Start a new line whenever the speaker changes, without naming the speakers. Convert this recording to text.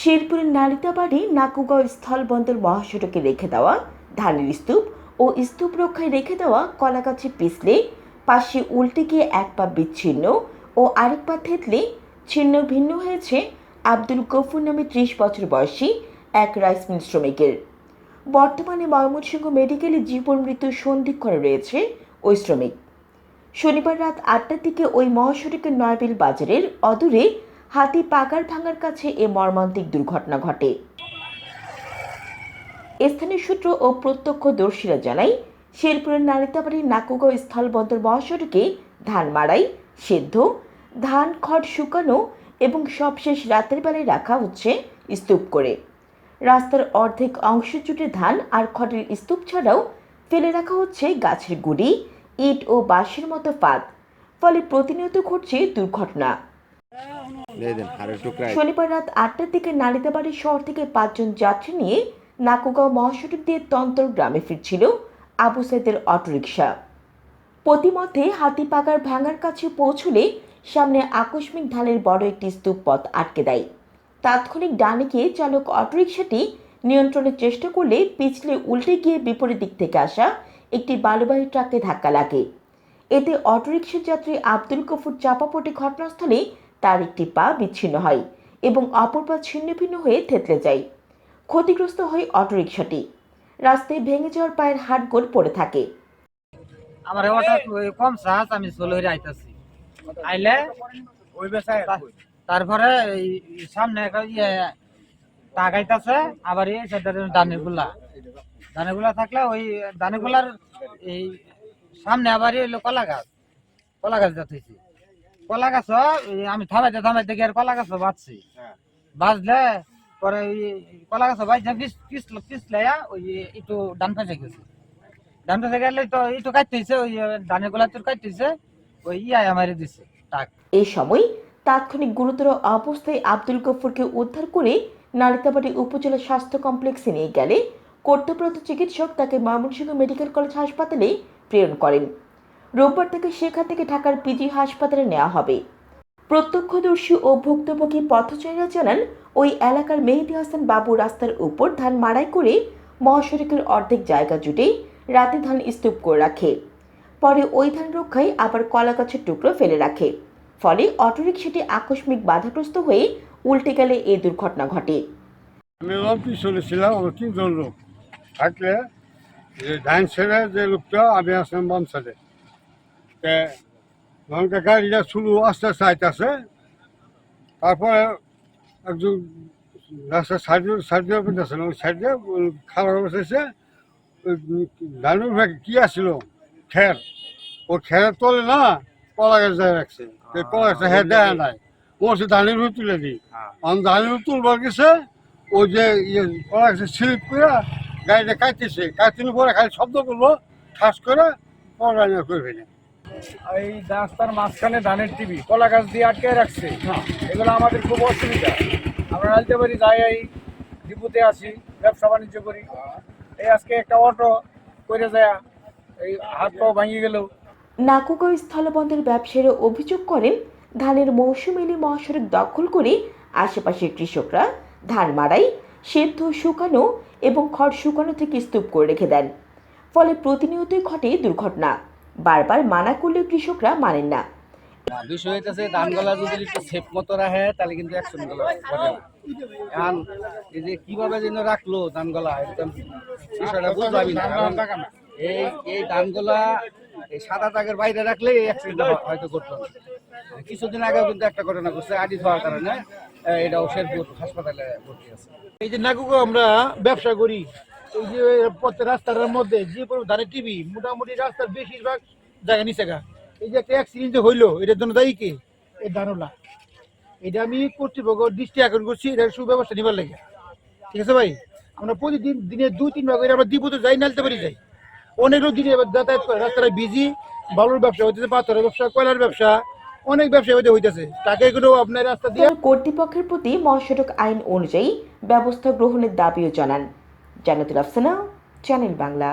শেরপুরের নালিতাবাড়ি নাকুগাঁও স্থলবন্দর মহাসড়কে রেখে দেওয়া ধানের স্তূপ ও স্তূপ রক্ষায় রেখে দেওয়া কলাগাছে পিছলে, পাশে উল্টে গিয়ে এক পা বিচ্ছিন্ন ও আরেক পা থেতলে ছিন্ন ভিন্ন হয়েছে আব্দুল গফুর নামে ত্রিশ বছর বয়সী এক রাইস মিল শ্রমিকের। বর্তমানে ময়মনসিংহ মেডিকেলে জীবন মৃত্যু সন্ধিক্ষণে রয়েছে ওই শ্রমিক। শনিবার রাত আটটার দিকে ওই মহাসড়কের নয়াবিল বাজারের অদূরে হাতি পাগার ভাঙার কাছে এ মর্মান্তিক দুর্ঘটনা ঘটে। স্থানীয় সূত্র ও প্রত্যক্ষদর্শীরা জানায়, শেরপুরের নারিতাবাড়ির নাকুগাঁও স্থলবন্দর মহাসড়কে ধান মাড়াই, সেদ্ধ, ধান খড় শুকানো এবং সবশেষ রাতের বেলায় রাখা হচ্ছে স্তূপ করে। রাস্তার অর্ধেক অংশ জুড়ে ধান আর খড়ের স্তূপ ছাড়াও ফেলে রাখা হচ্ছে গাছের গুড়ি, ইট ও বাঁশের মতো পাত ফলে প্রতিনিয়ত ঘটছে দুর্ঘটনা। শনিবার রাত আটটার দিকে নালিতাবাড়ি শহর থেকে পাঁচজন যাত্রী নিয়ে নাকুগাঁও মহাসড়ক দিয়ে তন্তর গ্রামে ফিরছিল আবু সাইদের অটোরিকশা। প্রতিমধ্যে হাতিপাগার ভাঙার কাছে পৌঁছলে সামনে আকস্মিক ঢালের বড় একটি স্তূপ পথ আটকে দেয়। তাৎক্ষণিক ডানে গিয়ে চালক অটোরিকশাটি নিয়ন্ত্রণের চেষ্টা করলে পিছলে উল্টে গিয়ে বিপরীত দিক থেকে আসা একটি বালুবাহী ট্রাকে ধাক্কা লাগে। এতে অটোরিকশার যাত্রী আব্দুল গফুর চাপা পড়ে ঘটনাস্থলে তার একটি পা বিচ্ছিন্ন হয় এবং অপর পা ছিন্ন ভিন্ন হয়ে থেতলে যায়। ক্ষতিগ্রস্ত হয় অটোরিকশাটি। রাস্তায় ভেঙে যাওয়ার পায়ের হাড়গোড় পড়ে থাকে।
আমার হঠাৎ কম সাহস আমি সোলো হয়ে আইতাছি। আইলে
ওই বেসায়
তারপরে সামনে একটা ইয়ে তাকাইতাছে আবার এই সেটা দানেরগুলা থাকলে ওই দানেরগুলার এই সামনে আবার কলা গাছ কলা গাছ যাতেছি কলা গাছ আমি থামাইতে থামাইতে গিয়ে কলা গাছ বাঁচছি। বাঁচলে পরে ওই কলা গাছ বাঁচছে পিস পিস পিছলাইয়া ওই একটু ডান পাশে গেছে। ডান পাশে গেলে তো একটু কাটতেছে ওই ধানেরগুলা তোর কাটতেছে ওই ইয়া আমারে দিছে টাক।
এই সময় তাৎক্ষণিক গুরুতর অবস্থায় আব্দুল গফুরকে উদ্ধার করে নালিতাবাড়ি উপজেলা স্বাস্থ্য কমপ্লেক্সে নিয়ে গেলে কর্তব্যরত চিকিৎসক তাকে ময়মনসিংহ মেডিকেল কলেজ হাসপাতালে প্রেরণ করেন। রোববার তাকে সেখান থেকে ঢাকার পিজি হাসপাতালে নেওয়া হবে। প্রত্যক্ষদর্শী ও ভুক্তভোগী পথচারীরা জানান, ওই এলাকার মেহেদি হাসান বাবু রাস্তার উপর ধান মাড়াই করে মহাসড়কের অর্ধেক জায়গা জুড়ে রাতে ধান স্তূপ করে রাখে। পরে ওই ধান রক্ষায় আবার কলা গাছের টুকরো ফেলে রাখে। ফলে অটোরিকশাটি আকস্মিক বাধাগ্রস্ত হয়ে উল্টে গেলে এই দুর্ঘটনা ঘটে।
আমি আমার পিছনে ছিলাম আমার তিনজন লোক। থাকলে, যে ডাইন ছেড়ে যে লোকটা, আমি আসলাম বাম সাইডে। তে গাড়িটা শুরু আস্তে আস্তে আইতেছে তারপরে একজন রাস্তার সাইড সাইড দিয়ে পেতেছে ওই সাইড দিয়ে খারাপ বসেছে ডাইনের ভাগে কি আসছিল খের। ও খেরের তলে না কলা গাছ যায় রাখছে। তো কলা গাছটা হ্যাঁ দেয় নাই। ও সে ধানের উপর তুলে দিই। আমি ধানের তুলবার গেছে ওই যে ইয়ে কলা গাছে স্লিপ করে গাড়িটা কাটতেছে কাটতে পরে খালি শব্দ করল ঠাস করে রান্না করে ফেলে
এই রাস্তার মাঝখানে ধানের টিভি কলা গাছ দিয়ে আটকে রাখছে। এগুলো আমাদের খুব অসুবিধা। আমরা নালতে পারি যাই এই ডিপুতে আসি ব্যবসা বাণিজ্য করি। এই আজকে একটা অটো করে যায় এই হাত পাও ভাঙিয়ে গেল
নাকুগাঁও স্থলবন্দর ব্যবসায়ীরা অভিযোগ করেন ধানের মৌসুম এলে মহাসড়ক দখল করে আশেপাশের কৃষকরা ধান মাড়াই সেদ্ধ শুকানো এবং খড় শুকানো থেকে স্তূপ করে রেখে দেন। ফলে প্রতিনিয়তই ঘটে দুর্ঘটনা। বারবার মানা করলেও কৃষকরা মানেন না।
হইতেছে ধানগুলা যদি একটু সেফ মতো রাখে তাহলে কিন্তু গুলো এখন এই যে কীভাবে যেন রাখল ধানগুলা একদম বিষয়টা বুঝলামই না। এই এই ধানগুলা এই সাদা দাগের বাইরে রাখলে এই অ্যাক্সিডেন্ট হয়তো করতো কিছুদিন আগেও কিন্তু একটা ঘটনা ঘটছে আডি হওয়ার কারণে এটা এটাও শেরপুর হাসপাতালে ভর্তি আছে।
এই যে নাকুকে আমরা ব্যবসা করি এই যে প্রত্যেক রাস্তাটার মধ্যে যে কোনো ধানের টিভি মোটামুটি রাস্তার বেশিরভাগ জায়গা নিচে গা। এই যে একটা অ্যাক্সিডেন্ট যে হইল, এটার জন্য দায়ী কে? এই ধানলা এটা আমি কর্তৃপক্ষ দৃষ্টি আকর্ষণ করছি এটার সুব্যবস্থা নিবার লাগে। ঠিক আছে ভাই? আমরা প্রতিদিন দিনে দুই তিন ভাগ আমরা দ্বীপতে যাই, নালতে পারি যাই। অনেক লোক দিনে যাতায়াত করে, রাস্তাটা বিজি বালুর ব্যবসা হইতেছে, পাথরের ব্যবসা, কয়লার ব্যবসা, অনেক ব্যবসা হইতে হইতেছে। তাকে এগুলো আপনার রাস্তা দিয়ে
কর্তৃপক্ষের প্রতি মহাসড়ক আইন অনুযায়ী ব্যবস্থা গ্রহণের দাবিও জানান। জানাতুল আফসানা চ্যানেল বাংলা